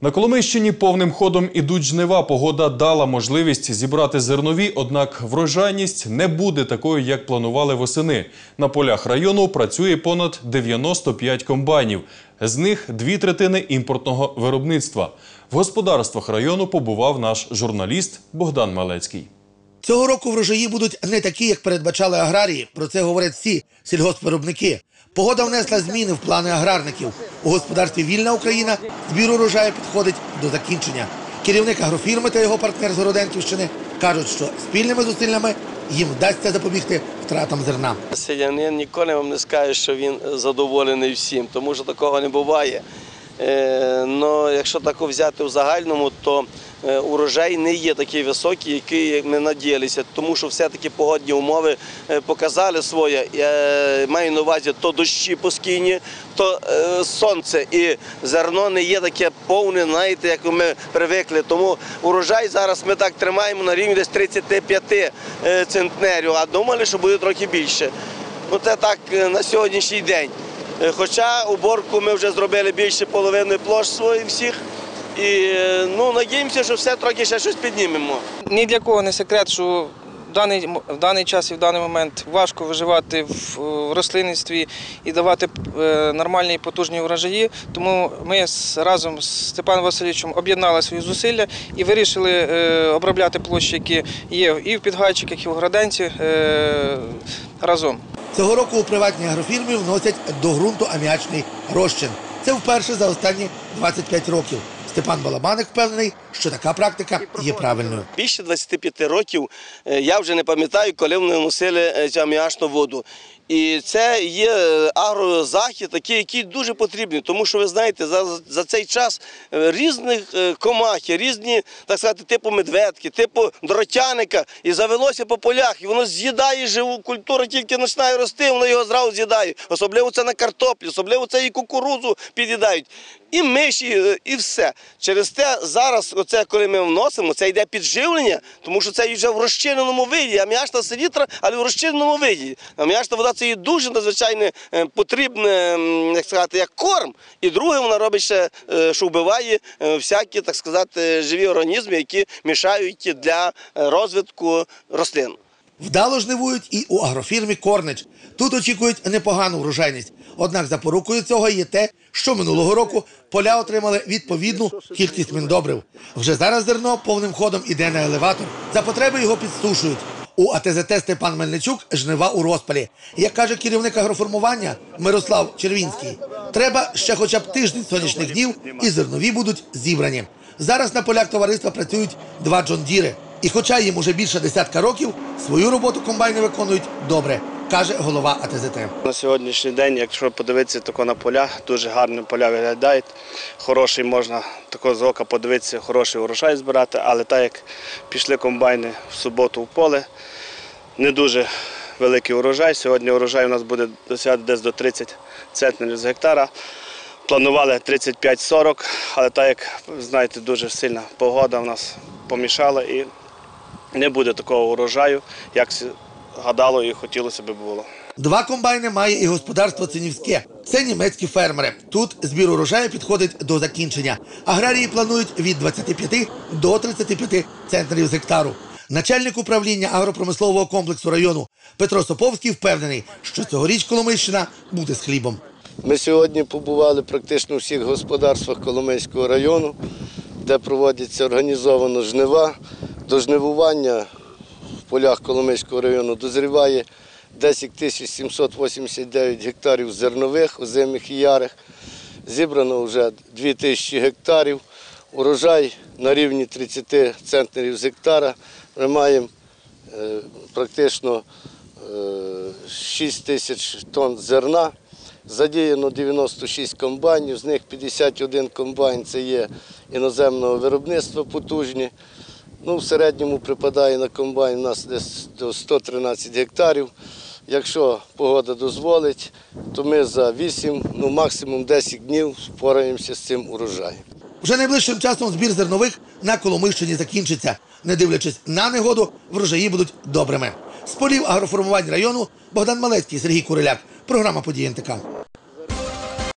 На Коломийщині повним ходом ідуть жнива. Погода дала можливість зібрати зернові, однак врожайність не буде такою, як планували восени. На полях району працює понад 95 комбайнів. З них дві третини імпортного виробництва. В господарствах району побував наш журналіст Богдан Малецький. Цього року врожаї будуть не такі, як передбачали аграрії. Про це говорять всі сільгоспвиробники. Погода внесла зміни в плани аграрників. У господарстві Вільна Україна збір урожаю підходить до закінчення. Керівник агрофірми та його партнер з Городенківщини кажуть, що спільними зусиллями їм вдасться запобігти втратам зерна. Селянин ніколи вам не скаже, що він задоволений всім, тому що такого не буває. Е, но якщо так взяти в загальному, то е, урожай не є такий високий, який ми надіялися, тому що все-таки погодні умови е, показали своє. Я маю на увазі то дощі постійні, то е, сонце і зерно не є таке повне, знаєте, як ми привикли. Тому урожай зараз ми так тримаємо на рівні десь 35 е, центнерів, а думали, що буде трохи більше. Ну це так е, на сьогоднішній день. Е, Хоча уборку ми вже зробили більше половини площ своїх всіх. І е, ну, надіємося, що все трохи ще щось піднімемо. Ні для кого не секрет, що в даний, в даний час і в даний момент важко виживати в, в рослинництві і давати е, нормальні і потужні врожаї. Тому ми з- разом з Степаном Васильовичем об'єднали свої зусилля і вирішили е, обробляти площі, які є і в Підгайчиках, і в Граденці е, разом. Цього року у приватні агрофірми вносять до ґрунту аміачний розчин. Це вперше за останні 25 років. Степан Балабаник впевнений, що така практика є правильною. Більше 25 років е, я вже не пам'ятаю, коли вони вносили е, цю аміачну воду. І це є е, агрозахід, який дуже потрібний, тому що ви знаєте, за, цей час е, різних е, комахи, різні, так сказати, типу медведки, типу дротяника, і завелося по полях, і воно з'їдає живу культуру, тільки починає рости, воно його зразу з'їдає. Особливо це на картоплі, особливо це і кукурузу під'їдають. І миші, і все. Через те зараз, оце, коли ми вносимо, це йде підживлення, тому що це вже в розчиненому виді. Аміачна селітра, але в розчиненому виді. Аміачна вода це є дуже надзвичайно е, потрібне, як сказати, як корм. І друге, вона робить ще, е, що вбиває е, всякі, так сказати, живі організми, які мішають для розвитку рослин. Вдало жнивують і у агрофірмі Корнич. Тут очікують непогану врожайність. Однак запорукою цього є те, що минулого року поля отримали відповідну кількість міндобрив. Вже зараз зерно повним ходом іде на елеватор. За потреби його підсушують. У АТЗТ Степан Мельничук жнива у розпалі. Як каже керівник агроформування Мирослав Червінський, треба ще хоча б тиждень сонячних днів, і зернові будуть зібрані. Зараз на полях товариства працюють два джондіри. І хоча їм уже більше десятка років, свою роботу комбайни виконують добре, каже голова АТЗТ. На сьогоднішній день, якщо подивитися тако на поля, дуже гарні поля виглядають. Хороший можна тако з ока подивитися, хороший урожай збирати, але так як пішли комбайни в суботу в поле, не дуже великий урожай. Сьогодні урожай у нас буде досягати десь до 30 центнерів з гектара. Планували 35-40, але так як знаєте, дуже сильна погода в нас помішала і не буде такого урожаю, як гадало і хотілося би було. Два комбайни має і господарство Цинівське. Це німецькі фермери. Тут збір урожаю підходить до закінчення. Аграрії планують від 25 до 35 центнерів з гектару. Начальник управління агропромислового комплексу району Петро Соповський впевнений, що цьогоріч Коломийщина буде з хлібом. Ми сьогодні побували практично у всіх господарствах Коломийського району, де проводяться організовано жнива. До жнивування полях Коломийського району дозріває 10 тисяч 789 гектарів зернових, озимих і ярих. Зібрано вже 2 тисячі гектарів. Урожай на рівні 30 центнерів з гектара. Ми маємо е, практично е, 6 тисяч тонн зерна. Задіяно 96 комбайнів, з них 51 комбайн це є іноземного виробництва потужні. Ну, в середньому припадає на комбайн у нас десь до 113 гектарів. Якщо погода дозволить, то ми за 8, ну максимум 10 днів впораємося з цим урожаєм. Вже найближчим часом збір зернових на Коломийщині закінчиться. Не дивлячись на негоду, врожаї будуть добрими. З полів агроформувань району Богдан Малецький, Сергій Куриляк. Програма «Події НТК».